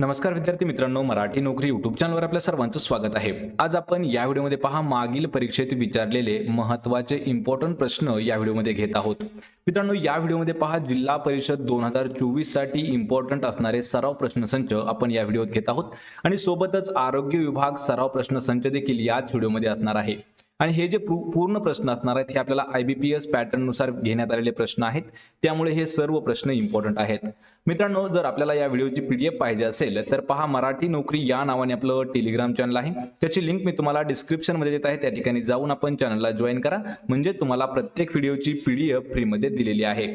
नमस्कार विद्यार्थी मित्रांनो मराठी नोकरी युट्यूब चॅनलवर आपल्या सर्वांचं स्वागत आहे. आज आपण या व्हिडिओमध्ये पहा मागील परीक्षेत विचारलेले महत्त्वाचे इम्पॉर्टंट प्रश्न या व्हिडिओमध्ये घेत आहोत. मित्रांनो या व्हिडिओमध्ये पहा जिल्हा परिषद दोन हजार चोवीससाठी इम्पॉर्टंट असणारे सराव प्रश्नसंच आपण या व्हिडिओत घेत आहोत. आणि सोबतच आरोग्य विभाग सराव प्रश्नसंच देखील याच व्हिडिओमध्ये असणार आहे. आणि हे जे पूर्ण प्रश्न असणार आहेत हे आपल्याला आय बी पी एस पॅटर्ननुसार घेण्यात आलेले प्रश्न आहेत. त्यामुळे हे सर्व प्रश्न इम्पॉर्टंट आहेत. मित्रांनो जर आपल्याला या व्हिडिओची पीडीएफ पाहिजे असेल तर पहा मराठी नोकरी या नावाने आपलं टेलिग्राम चॅनल आहे. त्याची लिंक मी तुम्हाला डिस्क्रिप्शनमध्ये देत आहे. त्या ठिकाणी जाऊन आपण चॅनलला जॉईन करा. म्हणजे तुम्हाला प्रत्येक व्हिडिओची पीडीएफ फ्रीमध्ये दिलेली आहे.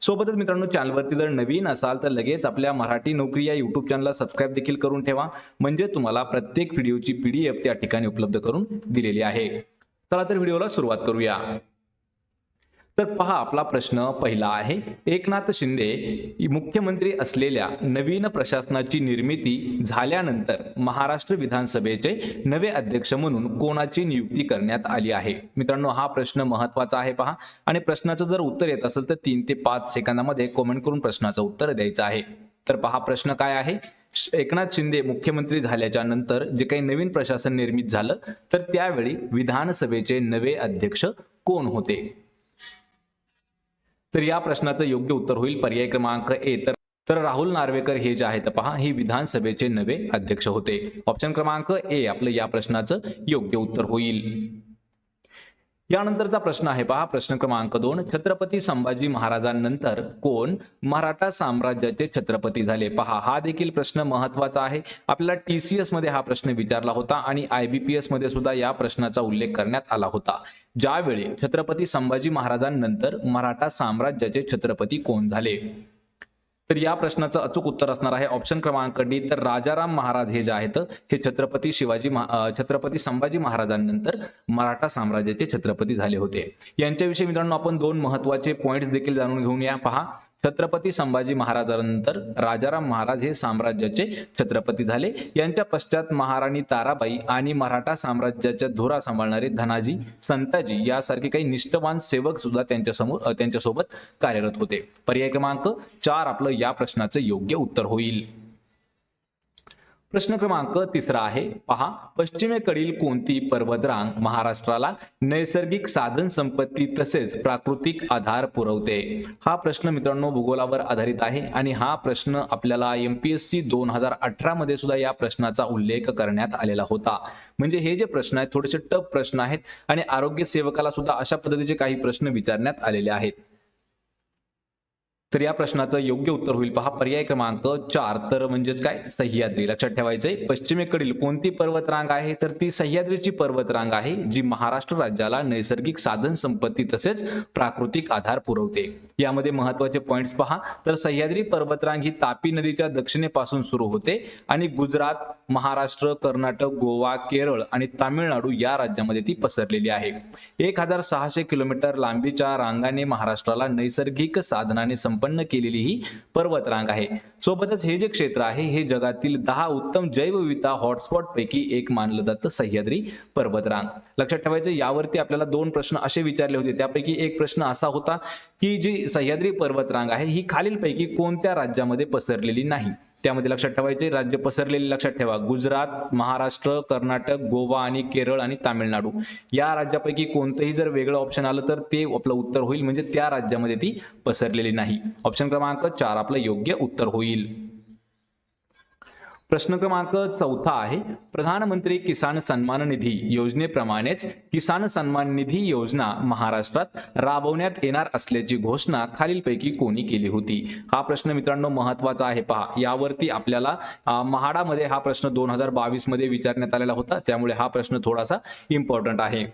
सोबतच मित्रांनो चॅनलवरती जर नवीन असाल तर लगेच आपल्या मराठी नोकरी या युट्यूब चॅनलला सबस्क्राईब देखील करून ठेवा. म्हणजे तुम्हाला प्रत्येक व्हिडिओची पीडीएफ त्या ठिकाणी उपलब्ध करून दिलेली आहे. चला तर व्हिडिओला सुरुवात करूया. तर पहा आपला प्रश्न पहिला आहे. एकनाथ शिंदे मुख्यमंत्री असलेल्या नवीन प्रशासनाची निर्मिती झाल्यानंतर महाराष्ट्र विधानसभेचे नवे अध्यक्ष म्हणून कोणाची नियुक्ती करण्यात आली आहे? मित्रांनो हा प्रश्न महत्त्वाचा आहे पहा. आणि प्रश्नाचं जर उत्तर येत असेल तर तीन ते पाच सेकंदामध्ये कॉमेंट करून प्रश्नाचं उत्तर द्यायचं आहे. तर पहा प्रश्न काय आहे? एकनाथ शिंदे मुख्यमंत्री झाल्याच्यानंतर जे काही नवीन प्रशासन निर्मित झालं तर त्यावेळी विधानसभेचे नवे अध्यक्ष कोण होते? तर या प्रश्नाचं योग्य उत्तर होईल. पर्याय क्रमांक ए. तर तर राहुल नार्वेकर हे जे आहेत पहा हे विधानसभेचे नवे अध्यक्ष होते. ऑप्शन क्रमांक ए आपलं या प्रश्नाचं योग्य उत्तर होईल. यानंतरचा प्रश्न आहे पहा. प्रश्न क्रमांक दोन. छत्रपती संभाजी महाराजांनंतर कोण मराठा साम्राज्याचे छत्रपती झाले? पहा हा देखील प्रश्न महत्त्वाचा आहे. आपल्याला टीसीएसमध्ये हा प्रश्न विचारला होता आणि आयबीपीएसमध्ये सुद्धा या प्रश्नाचा उल्लेख करण्यात आला होता. ज्यावेळी छत्रपती संभाजी महाराजांनंतर मराठा साम्राज्याचे छत्रपती कोण झाले? तर या प्रश्नाचं अचूक उत्तर असणार आहे ऑप्शन क्रमांक डी तर राजाराम महाराज हे जे आहेत हे छत्रपती शिवाजी छत्रपती संभाजी महाराजांनंतर मराठा साम्राज्याचे छत्रपती झाले होते. यांच्याविषयी मित्रांनो आपण दोन महत्त्वाचे पॉईंट्स देखील जाणून घेऊन या. पहा. छत्रपती संभाजी महाराजांनंतर राजाराम महाराज हे साम्राज्याचे छत्रपती झाले. यांच्या पश्चात महाराणी ताराबाई आणि मराठा साम्राज्याच्या धुरा सांभाळणारे धनाजी संताजी यासारखे काही निष्ठवान सेवक सुद्धा त्यांच्यासमोर त्यांच्यासोबत कार्यरत होते. पर्याय क्रमांक चार आपलं या प्रश्नाचं योग्य उत्तर होईल. प्रश्न क्रमांक तिसरा आहे. पहा पश्चिमेकडील कोणती पर्वतरांग महाराष्ट्राला नैसर्गिक साधन संपत्ती तसेच प्राकृतिक आधार पुरवते? हा प्रश्न मित्रांनो भूगोलावर आधारित आहे आणि हा प्रश्न आपल्याला एमपीएससी दोन हजार अठरा मध्ये सुद्धा या प्रश्नाचा उल्लेख करण्यात आलेला होता. म्हणजे हे जे प्रश्न आहेत थोडेसे टफ प्रश्न आहेत आणि आरोग्य सेवकाला सुद्धा अशा पद्धतीचे काही प्रश्न विचारण्यात आलेले आहेत. तर या प्रश्नाचं योग्य उत्तर होईल. पहा पर्याय क्रमांक चार. तर म्हणजेच काय? सह्याद्री. लक्षात ठेवायचंय. पश्चिमेकडील कोणती पर्वतरांग आहे? तर ती सह्याद्रीची पर्वतरांग आहे जी महाराष्ट्र राज्याला नैसर्गिक साधन संपत्ती तसेच प्राकृतिक आधार पुरवते. यामध्ये महत्त्वाचे पॉइंट्स पहा. तर सह्याद्री पर्वतरांग ही तापी नदीच्या दक्षिणेपासून सुरू होते आणि गुजरात महाराष्ट्र कर्नाटक गोवा केरळ आणि तामिळनाडू या राज्यामध्ये ती पसरलेली आहे. एक हजार सहाशे किलोमीटर लांबीच्या रांगाने महाराष्ट्राला नैसर्गिक साधनाने संपन्न केलेली ही पर्वतरांग आहे. सोबतच हे जे क्षेत्र आहे हे जगातील दहा उत्तम जैवविविधता हॉटस्पॉट पैकी एक मानलं जातं सह्याद्री पर्वतरांग. लक्षात ठेवायचं यावरती आपल्याला दोन प्रश्न असे विचारले होते. त्यापैकी एक प्रश्न असा होता की जी सह्याद्री पर्वतरांग आहे ही खालीलपैकी कोणत्या राज्यामध्ये पसरलेली नाही? त्यामध्ये लक्षात ठेवायचे राज्य पसरलेले लक्षात ठेवा. गुजरात महाराष्ट्र कर्नाटक गोवा आणि केरळ आणि तामिळनाडू. या राज्यापैकी कोणतंही जर वेगळं ऑप्शन आलं तर ते आपलं उत्तर होईल. म्हणजे त्या राज्यामध्ये ती पसरलेली नाही. ऑप्शन क्रमांक चार आपलं योग्य उत्तर होईल. प्रश्न क्रमांक चौथा आहे प्रधानमंत्री किसान सन्मान निधी योजनेप्रमाणेच किसान सन्मान निधी योजना महाराष्ट्रात राबवण्यात येणार असल्याची घोषणा खालीलपैकी कोणी केली होती? हा प्रश्न मित्रांनो महत्त्वाचा आहे पहा. यावरती आपल्याला महाडामध्ये हा प्रश्न दोन हजार बावीसमध्ये विचारण्यात आलेला होता. त्यामुळे हा प्रश्न थोडासा इम्पॉर्टंट आहे.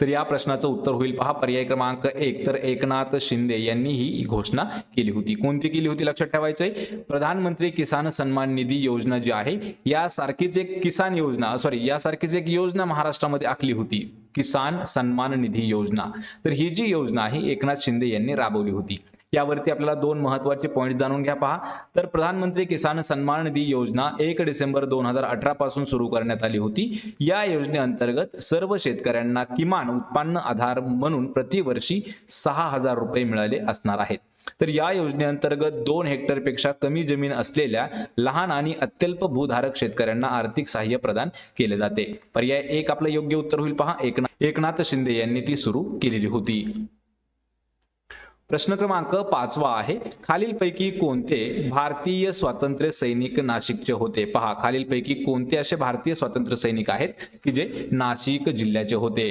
तर या प्रश्नाचं उत्तर होईल पहा पर्याय क्रमांक एक. तर एकनाथ शिंदे यांनी ही घोषणा केली होती. कोणती केली होती? लक्षात ठेवायचंय. प्रधानमंत्री किसान सन्मान निधी योजना जी आहे यासारखीच एक किसान योजना सॉरी यासारखीच एक योजना महाराष्ट्रामध्ये आखली होती. किसान सन्मान निधी योजना. तर ही जी योजना आहे एकनाथ शिंदे यांनी राबवली होती. यावरती आपल्याला दोन महत्त्वाचे पॉईंट जाणून घ्या. पहा तर प्रधानमंत्री किसान सन्मान निधी योजना एक डिसेंबर दोन हजार अठरा पासून सुरू करण्यात आली होती. या योजनेअंतर्गत सर्व शेतकऱ्यांना किमान उत्पन्न आधार म्हणून प्रतिवर्षी सहा हजार रुपये मिळाले असणार आहेत. तर या योजनेअंतर्गत दोन हेक्टरपेक्षा कमी जमीन असलेल्या लहान आणि अत्यल्प भूधारक शेतकऱ्यांना आर्थिक सहाय्य प्रदान केले जाते. पर्याय एक आपलं योग्य उत्तर होईल. पहा एकनाथ एकनाथ शिंदे यांनी ती सुरू केलेली होती. प्रश्न क्रमांक पाचवा आहे. खालीलपैकी कोणते भारतीय स्वातंत्र्य सैनिक नाशिकचे होते? पहा खालीलपैकी कोणते असे भारतीय स्वातंत्र्य सैनिक आहेत की जे नाशिक जिल्ह्याचे होते?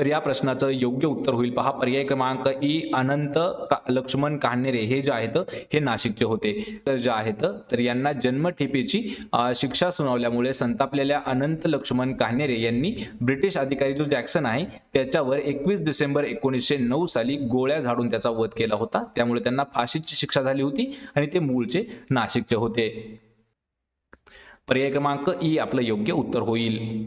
तर या प्रश्नाचं योग्य उत्तर होईल. पहा पर्याय क्रमांक ई अनंत का- लक्ष्मण कान्हेरे हे जे आहेत हे नाशिकचे होते. तर जे आहेत तर यांना जन्मठेपेची शिक्षा सुनावल्यामुळे संतापलेल्या अनंत लक्ष्मण कान्हेरे यांनी ब्रिटिश अधिकारी जो जॅक्सन आहे त्याच्यावर एकवीस डिसेंबर एकोणीसशे नऊ साली गोळ्या झाडून त्याचा वध केला होता. त्यामुळे त्यांना फाशीची शिक्षा झाली होती आणि ते मूळचे नाशिकचे होते. पर्याय क्रमांक ई आपलं योग्य उत्तर होईल.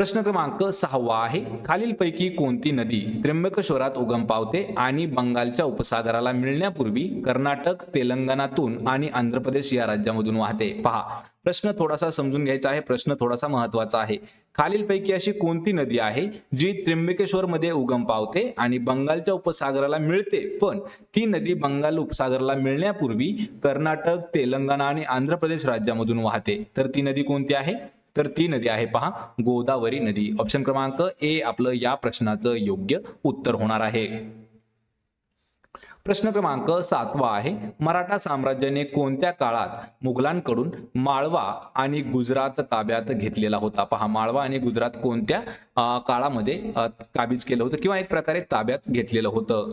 प्रश्न क्रमांक सहावा आहे. खालीलपैकी कोणती नदी त्र्यंबकेश्वरात उगम पावते आणि बंगालच्या उपसागराला मिळण्यापूर्वी कर्नाटक तेलंगणातून आणि आंध्र प्रदेश या राज्यामधून वाहते? पहा. प्रश्न थोडासा समजून घ्यायचा आहे. प्रश्न थोडासा महत्त्वाचा आहे. खालीलपैकी अशी कोणती नदी आहे जी त्र्यंबकेश्वर मध्ये उगम पावते आणि बंगालच्या उपसागराला मिळते? पण ती नदी बंगाल उपसागराला मिळण्यापूर्वी कर्नाटक तेलंगणा आणि आंध्र प्रदेश राज्यामधून वाहते. तर ती नदी कोणती आहे? तर ती नदी आहे पहा गोदावरी नदी. ऑप्शन क्रमांक ए आपलं या प्रश्नाचं योग्य उत्तर होणार आहे. प्रश्न क्रमांक सातवा आहे. मराठा साम्राज्याने कोणत्या काळात मुघलांकडून माळवा आणि गुजरात ताब्यात घेतलेला होता? पहा माळवा आणि गुजरात कोणत्या काळामध्ये काबीज केलं होतं किंवा एक प्रकारे ताब्यात घेतलेलं होतं?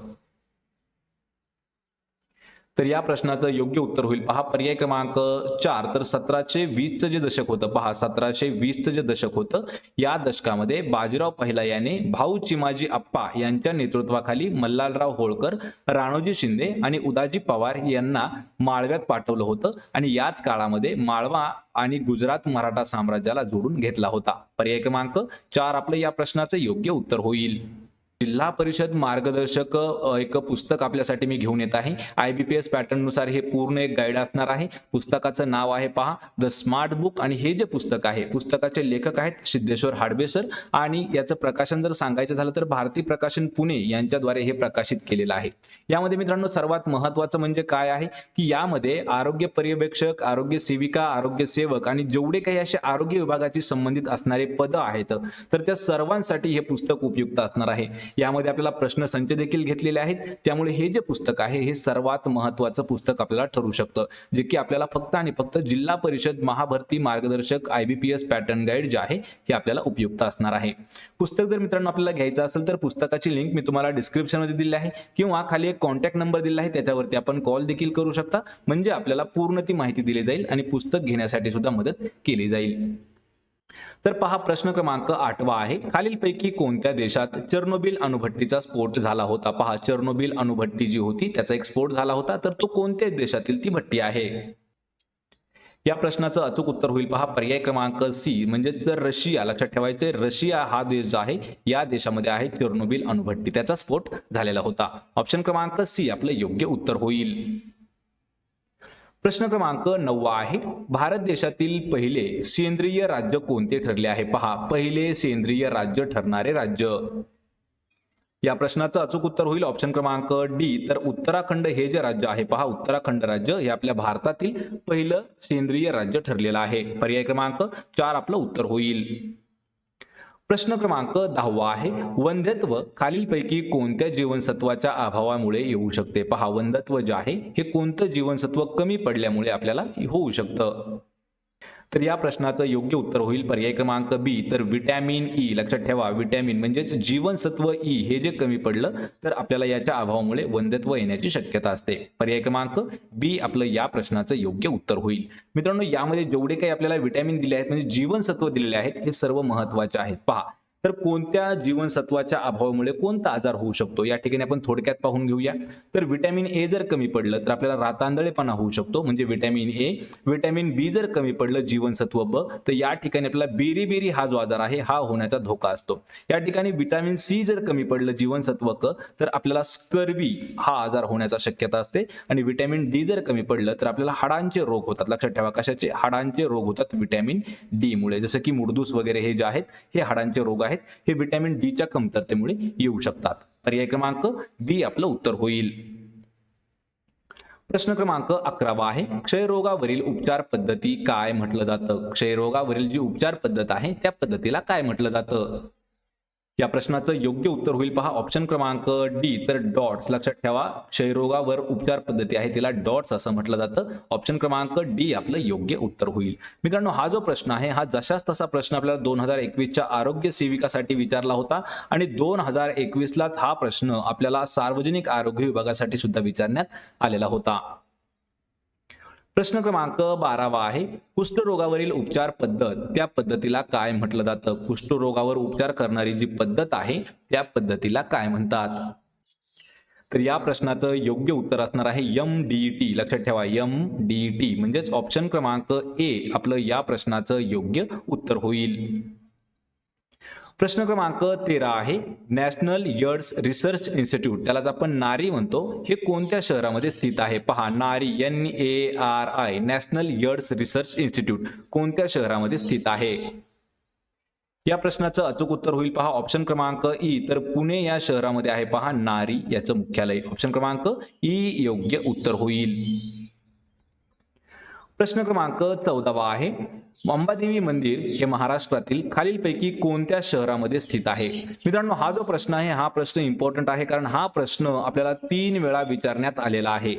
तर या प्रश्नाचं योग्य उत्तर होईल. पहा पर्याय क्रमांक चार तर सतराशे वीसचं जे दशक होतं पहा सतराशे वीसचं जे दशक होतं या दशकामध्ये बाजीराव पहिला याने भाऊ चिमाजी आप्पा यांच्या नेतृत्वाखाली मल्हारराव होळकर राणोजी शिंदे आणि उदाजी पवार यांना माळव्यात पाठवलं होतं आणि याच काळामध्ये माळवा आणि गुजरात मराठा साम्राज्याला जोडून घेतला होता. पर्याय क्रमांक चार आपलं या प्रश्नाचं योग्य उत्तर होईल. जिल्हा परिषद मार्गदर्शक एक पुस्तक आपल्यासाठी मी घेऊन येत आहे. आय बी पी एस पॅटर्ननुसार हे पूर्ण एक गाईड असणार आहे. पुस्तकाचं नाव आहे पहा द स्मार्ट बुक आणि हे जे पुस्तक आहे पुस्तकाचे लेखक आहेत सिद्धेश्वर हाडबे सर आणि याचं प्रकाशन जर सांगायचं झालं तर भारती प्रकाशन पुणे यांच्याद्वारे हे प्रकाशित केलेलं आहे. यामध्ये मित्रांनो सर्वात महत्वाचं म्हणजे काय आहे की यामध्ये आरोग्य पर्यवेक्षक आरोग्य सेविका आरोग्य सेवक आणि जेवढे काही असे आरोग्य विभागाशी संबंधित असणारे पद आहेत तर त्या सर्वांसाठी हे पुस्तक उपयुक्त असणार आहे. यामध्ये आपल्याला प्रश्न संच देखील घेतलेले आहेत. त्यामुळे हे जे पुस्तक आहे हे सर्वात महत्वाचं पुस्तक आपल्याला ठरू शकतं. जे की आपल्याला फक्त आणि फक्त जिल्हा परिषद महाभरती मार्गदर्शक आयबीपीएस पॅटर्न गाईड जे आहे हे आपल्याला उपयुक्त असणार आहे. पुस्तक जर मित्रांनो आपल्याला घ्यायचं असेल तर पुस्तकाची लिंक मी तुम्हाला डिस्क्रिप्शनमध्ये दिली आहे. किंवा खाली एक कॉन्टॅक्ट नंबर दिला आहे त्याच्यावरती आपण कॉल देखील करू शकता. म्हणजे आपल्याला पूर्ण ती माहिती दिली जाईल आणि पुस्तक घेण्यासाठी सुद्धा मदत केली जाईल. तर पहा प्रश्न क्रमांक आठवा आहे. खालीलपैकी कोणत्या देशात चर्नोबिल अणुभट्टीचा स्फोट झाला होता? पहा चर्नोबिल अणुभट्टी जी होती त्याचा एक स्फोट झाला होता तर तो कोणत्या देशातील ती भट्टी आहे? या प्रश्नाचं अचूक उत्तर होईल पहा. पर्याय क्रमांक सी म्हणजे जर रशिया लक्षात ठेवायचे रशिया हा देश जो आहे या देशामध्ये आहे चर्नोबिल अणुभट्टी त्याचा स्फोट झालेला होता. ऑप्शन क्रमांक सी आपलं योग्य उत्तर होईल. प्रश्न क्रमांक नववा आहे. भारत देशातील पहिले सेंद्रिय राज्य कोणते ठरले आहे? पहा पहिले सेंद्रिय राज्य ठरणारे राज्य. या प्रश्नाचं अचूक उत्तर होईल ऑप्शन क्रमांक डी तर उत्तराखंड हे जे राज्य आहे पहा उत्तराखंड राज्य हे आपल्या भारतातील पहिलं सेंद्रिय राज्य ठरलेलं आहे. पर्याय क्रमांक चार आपलं उत्तर होईल. प्रश्न क्रमांक दहावा आहे वंध्यत्व खालीलपैकी कोणत्या जीवनसत्वाच्या अभावामुळे येऊ शकते? पहा वंध्यत्व जे आहे हे कोणतं जीवनसत्व कमी पडल्यामुळे आपल्याला होऊ शकतं? तर या प्रश्नाचं योग्य उत्तर होईल. पर्याय क्रमांक बी तर विटॅमिन ई e. लक्षात ठेवा. विटॅमिन म्हणजेच जीवनसत्व ई हे जे कमी पडलं तर आपल्याला याच्या अभावामुळे वंध्यत्व येण्याची शक्यता असते. पर्याय क्रमांक बी आपलं या प्रश्नाचं योग्य उत्तर होईल. मित्रांनो यामध्ये जेवढे काही आपल्याला विटॅमिन दिले आहेत म्हणजे जीवनसत्व दिलेले आहेत हे सर्व महत्त्वाचे आहेत. पहा तर कोणत्या जीवनसत्वाच्या अभावामुळे कोणता आजार होऊ शकतो? या ठिकाणी आपण थोडक्यात पाहून घेऊया. तर विटॅमिन ए जर कमी पडलं तर आपल्याला रातांदळेपणा होऊ शकतो. म्हणजे विटॅमिन ए व्हिटॅमिन बी जर कमी पडलं जीवनसत्व ब तर या ठिकाणी आपल्याला बेरी बेरी हा जो आजार आहे हा होण्याचा धोका असतो. या ठिकाणी विटॅमिन सी जर कमी पडलं जीवनसत्व क तर आपल्याला स्कर्वी हा आजार होण्याचा शक्यता असते. आणि व्हिटॅमिन डी जर कमी पडलं तर आपल्याला हाडांचे रोग होतात. लक्षात ठेवा कशाचे? हाडांचे रोग होतात विटॅमिन डी मुळे. जसं की मुडदूस वगैरे हे जे आहेत हे हाडांचे रोग आहेत. आहेत हे व्हिटॅमिन डीच्या कमतरतेमुळे येऊ शकतात. पर्याय क्रमांक बी आपलं उत्तर होईल. प्रश्न क्रमांक अकरावा आहे क्षयरोगावरील उपचार पद्धती काय म्हटलं जातं? क्षयरोगावरील जी उपचार पद्धत आहे त्या पद्धतीला काय म्हटलं जातं? या प्रश्नाचं योग्य उत्तर होईल. पहा ऑप्शन क्रमांक डी तर डॉट्स लक्षात ठेवा क्षयरोगावर उपचार पद्धती आहे तिला डॉट्स असं म्हटलं जातं. ऑप्शन क्रमांक डी आपलं योग्य उत्तर होईल. मित्रांनो हा जो प्रश्न आहे हा जशाच तसा प्रश्न आपल्याला दोन हजार एकवीसच्या आरोग्य सेविकासाठी विचारला होता आणि दोन हजार एकवीसलाच हा प्रश्न आपल्याला सार्वजनिक आरोग्य विभागासाठी सुद्धा विचारण्यात आलेला होता. प्रश्न क्रमांक बारावा आहे कुष्ठरोगावरील उपचार पद्धत त्या पद्धतीला काय म्हटलं जातं? कुष्ठरोगावर उपचार करणारी जी पद्धत आहे त्या पद्धतीला काय म्हणतात? तर या प्रश्नाचं योग्य उत्तर असणार आहे यम डी टी लक्षात ठेवा यम डी टी म्हणजेच ऑप्शन क्रमांक ए आपलं या प्रश्नाचं योग्य उत्तर होईल. प्रश्न क्रमांक तेरा आहे नॅशनल यर्ड्स रिसर्च इन्स्टिट्यूट त्यालाच आपण नारी म्हणतो. हे कोणत्या शहरामध्ये स्थित आहे? पहा NARI N A R I national AIDS research institute कोणत्या शहरामध्ये स्थित आहे? या प्रश्नाचं अचूक उत्तर होईल पहा. ऑप्शन क्रमांक ई तर पुणे या शहरामध्ये आहे पहा नारी याचं मुख्यालय. ऑप्शन क्रमांक ई योग्य उत्तर होईल. प्रश्न क्रमांक चौदावा आहे. अंबादेवी मंदिर हे महाराष्ट्रातील खालीलपैकी कोणत्या शहरामध्ये स्थित आहे? मित्रांनो हा जो प्रश्न आहे हा प्रश्न इम्पॉर्टंट आहे कारण हा प्रश्न आपल्याला तीन वेळा विचारण्यात आलेला आहे.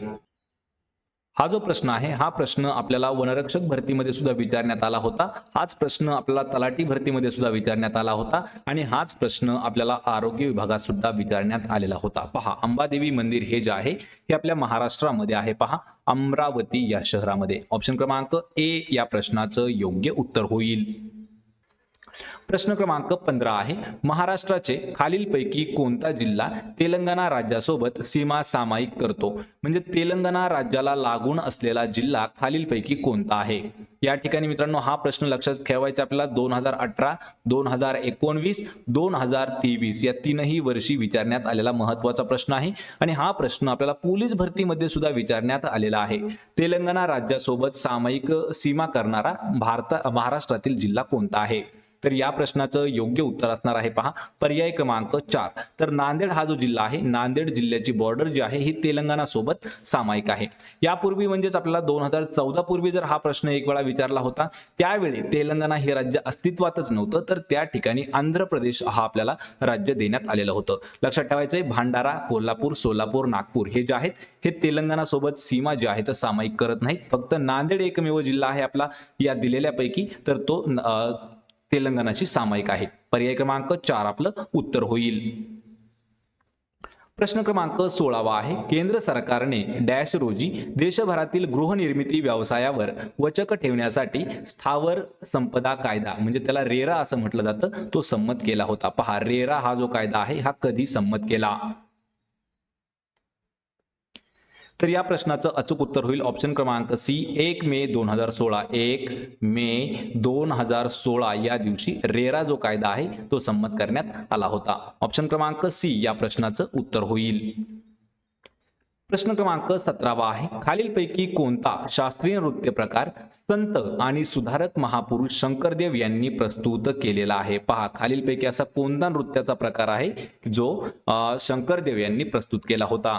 हा जो प्रश्न आहे हा प्रश्न आपल्याला वनरक्षक भरतीमध्ये सुद्धा विचारण्यात आला होता. हाच प्रश्न आपल्याला तलाठी भरतीमध्ये सुद्धा विचारण्यात आला होता आणि हाच प्रश्न आपल्याला आरोग्य विभागात सुद्धा विचारण्यात आलेला होता. पहा अंबादेवी मंदिर हे जे आहे हे आपल्या महाराष्ट्रामध्ये आहे. पहा अमरावती या शहरामध्ये. ऑप्शन क्रमांक ए या प्रश्नाचं योग्य उत्तर होईल. प्रश्न क्रमांक पंधरा आहे. महाराष्ट्राचे खालीलपैकी कोणता जिल्हा तेलंगणा राज्यासोबत सीमा सामायिक करतो? म्हणजे तेलंगणा राज्याला लागून असलेला जिल्हा खालीलपैकी कोणता आहे? या ठिकाणी मित्रांनो हा प्रश्न लक्षात ठेवायचा आपल्याला. दोन हजार अठरा दोन हजार एकोणवीस दोन हजार तेवीस या तीनही वर्षी विचारण्यात आलेला महत्त्वाचा प्रश्न आहे. आणि हा प्रश्न आपल्याला पोलीस भरतीमध्ये सुद्धा विचारण्यात आलेला आहे. तेलंगणा राज्यासोबत सामायिक सीमा करणारा भारत महाराष्ट्रातील जिल्हा कोणता आहे? तर या प्रश्नाचं योग्य उत्तर असणार आहे पहा. पर्याय क्रमांक चार. तर नांदेड हा जो जिल्हा आहे नांदेड जिल्ह्याची बॉर्डर जी आहे ही तेलंगणा सोबत सामायिक आहे. यापूर्वी म्हणजेच आपल्याला दोन हजार चौदा पूर्वी जर हा प्रश्न एक वेळा विचारला होता त्यावेळी तेलंगणा हे राज्य अस्तित्वातच नव्हतं तर त्या ठिकाणी आंध्र प्रदेश हा आपल्याला राज्य देण्यात आलेलं होतं. लक्षात ठेवायचंय भांडारा कोल्हापूर सोलापूर नागपूर हे जे आहेत हे तेलंगणा सोबत सीमा जे आहे तर सामायिक करत नाहीत. फक्त नांदेड एकमेव जिल्हा आहे आपला या दिलेल्यापैकी तर तो तेलंगणाशी तेलंगणाची सामायिक आहे. पर्याय क्रमांक चार आपलं उत्तर होईल. प्रश्न क्रमांक सोळावा आहे. केंद्र सरकारने डॅश रोजी देशभरातील गृहनिर्मिती व्यवसायावर वचक ठेवण्यासाठी स्थावर संपदा कायदा म्हणजे त्याला रेरा असं म्हटलं जातं तो संमत केला होता. पहा रेरा हा जो कायदा आहे हा कधी संमत केला? तर या प्रश्नाचं अचूक उत्तर होईल. ऑप्शन क्रमांक सी एक मे दोन हजार सोळा. एक मे दोन हजार सोळा या दिवशी रेरा जो कायदा आहे तो संमत करण्यात आला होता. ऑप्शन क्रमांक सी या प्रश्नाचं उत्तर होईल. प्रश्न क्रमांक सतरावा आहे. खालीलपैकी कोणता शास्त्रीय नृत्य प्रकार संत आणि सुधारक महापुरुष शंकरदेव यांनी प्रस्तुत केलेला आहे? पहा खालीलपैकी असा कोणता नृत्याचा प्रकार आहे जो शंकरदेव यांनी प्रस्तुत केला होता?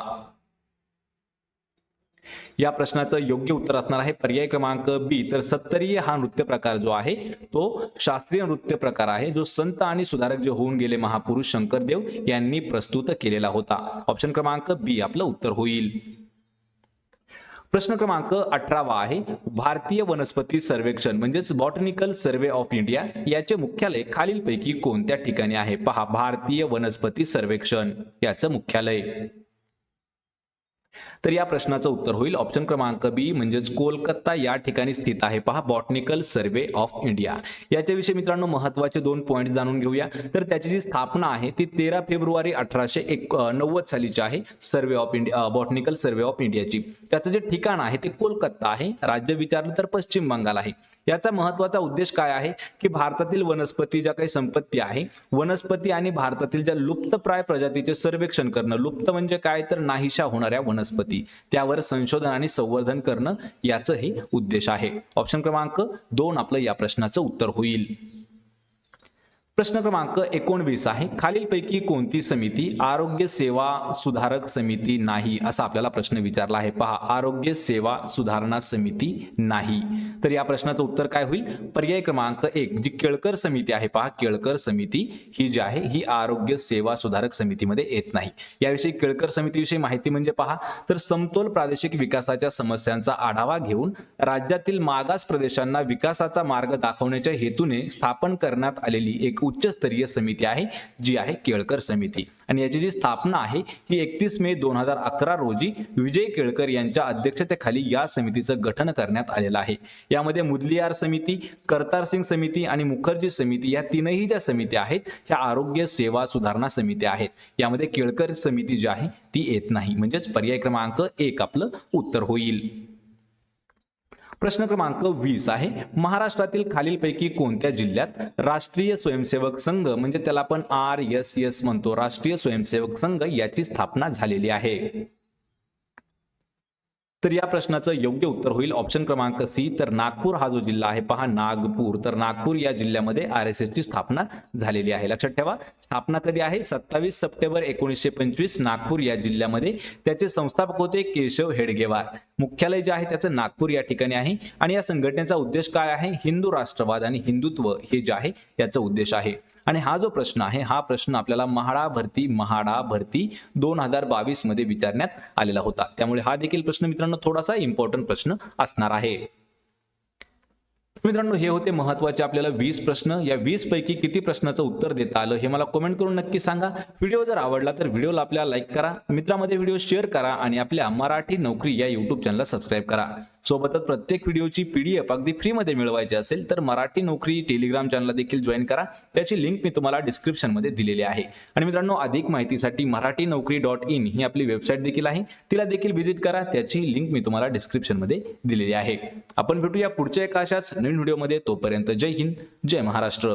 या प्रश्नाचं योग्य उत्तर असणार आहे पर्याय क्रमांक बी तर सत्तरीय हा नृत्य प्रकार जो आहे तो शास्त्रीय नृत्य प्रकार आहे जो संत आणि सुधारक जे होऊन गेले महापुरुष शंकरदेव यांनी प्रस्तुत केलेला होता. ऑप्शन क्रमांक बी आपलं उत्तर होईल. प्रश्न क्रमांक अठरावा आहे. भारतीय वनस्पती सर्वेक्षण म्हणजेच बॉटनिकल सर्वे ऑफ इंडिया याचे मुख्यालय खालीलपैकी कोणत्या ठिकाणी आहे? पहा भारतीय वनस्पती सर्वेक्षण याचं मुख्यालय. तर या प्रश्नाचं उत्तर होईल. ऑप्शन क्रमांक बी म्हणजेच कोलकाता या ठिकाणी स्थित आहे. पहा बॉटनिकल सर्वे ऑफ इंडिया याच्याविषयी मित्रांनो महत्त्वाचे दोन पॉईंट जाणून घेऊया. तर त्याची जी स्थापना आहे ती तेरा फेब्रुवारी अठराशे एक नव्वद सालीची आहे. Survey of India botanical survey of इंडियाची त्याचं जे ठिकाण आहे ते कोलकाता आहे. राज्य विचारलं तर पश्चिम बंगाल आहे. याचा महत्त्वाचा उद्देश काय आहे? की भारतातील वनस्पती ज्या काही संपत्ती आहे वनस्पती आणि भारतातील ज्या लुप्तप्राय प्रजातीचे सर्वेक्षण करणं लुप्त म्हणजे काय? तर नाहीशा होणाऱ्या वनस्पती. त्यावर संशोधन आणि संवर्धन करणं याचं हे उद्देश आहे. ऑप्शन क्रमांक दोन आपलं या प्रश्नाचं उत्तर होईल. प्रश्न क्रमांक एकोणवीस आहे. खालीलपैकी कोणती समिती आरोग्य सेवा सुधारक समिती नाही? असा आपल्याला प्रश्न विचारला आहे. पहा आरोग्य सेवा सुधारणा समिती नाही. तर या प्रश्नाचं उत्तर काय होईल? पर्याय क्रमांक एक जी केळकर समिती आहे पहा केळकर समिती ही जी आहे ही आरोग्य सेवा सुधारक समितीमध्ये येत नाही. याविषयी केळकर समितीविषयी माहिती म्हणजे पहा तर समतोल प्रादेशिक विकासाच्या समस्यांचा आढावा घेऊन राज्यातील मागास प्रदेशांना विकासाचा मार्ग दाखवण्याच्या हेतूने स्थापन करण्यात आलेली एक उच्चस्तरीय समिती आहे जी आहे केळकर समिती. आणि याची जी स्थापना आहे ही एकतीस मे दोन हजार अकरा रोजी विजय केळकर यांच्या अध्यक्षतेखाली या समितीचं गठन करण्यात आलेलं आहे. यामध्ये मुदलियार समिती करतार सिंग समिती आणि मुखर्जी समिती या तीनही ज्या समिती आहेत ह्या आरोग्य सेवा सुधारणा समित्या आहेत. यामध्ये केळकर समिती जी आहे ती येत नाही. म्हणजेच पर्याय क्रमांक एक आपलं उत्तर होईल. प्रश्न क्रमांक वीस आहे. महाराष्ट्रातील खालीलपैकी कोणत्या जिल्ह्यात राष्ट्रीय स्वयंसेवक संघ म्हणजे त्याला आपण आर एस एस म्हणतो राष्ट्रीय स्वयंसेवक संघ याची स्थापना झालेली आहे? तर या प्रश्नाचं योग्य उत्तर होईल. ऑप्शन क्रमांक सी तर नागपूर हा जो जिल्हा आहे पहा नागपूर. तर नागपूर या जिल्ह्यामध्ये आर एस ची स्थापना झालेली आहे. लक्षात ठेवा स्थापना कधी आहे? सत्तावीस सप्टेंबर एकोणीसशे पंचवीस नागपूर या जिल्ह्यामध्ये. त्याचे संस्थापक होते केशव हेडगेवार. मुख्यालय जे आहे त्याचं नागपूर या ठिकाणी आहे. आणि या संघटनेचा उद्देश काय आहे? हिंदू राष्ट्रवाद आणि हिंदुत्व हे जे आहे त्याचा उद्देश आहे. आणि हा जो प्रश्न आहे हा प्रश्न आपल्याला म्हाडा भरती म्हाडा भरती दोन हजार बावीसमध्ये विचारण्यात आलेला होता. त्यामुळे हा देखील प्रश्न मित्रांनो थोडासा इम्पॉर्टंट प्रश्न असणार आहे. मित्रांनो हे होते महत्त्वाचे आपल्याला वीस प्रश्न. या वीस पैकी किती प्रश्नाचं उत्तर देता आलं हे मला कमेंट करून नक्की सांगा. व्हिडिओ जर आवडला तर व्हिडिओला आपल्याला लाईक करा. मित्रामध्ये व्हिडिओ शेअर करा आणि आपल्या मराठी नोकरी या युट्यूब चॅनलला सबस्क्राईब करा. सोबतच प्रत्येक व्हिडिओची पीडीएफ अगदी फ्रीमध्ये मिळवायची असेल तर मराठी नोकरी टेलिग्राम चॅनलला देखील जॉईन करा. त्याची लिंक मी तुम्हाला डिस्क्रिप्शनमध्ये दिलेली आहे. आणि मित्रांनो अधिक माहितीसाठी मराठी नोकरी डॉट इन ही आपली वेबसाईट देखील आहे. तिला देखील व्हिजिट करा. त्याची लिंक मी तुम्हाला डिस्क्रिप्शनमध्ये दिलेली आहे. आपण भेटूया पुढच्या एका अशाच नवीन व्हिडिओमध्ये. तोपर्यंत जय हिंद जय महाराष्ट्र.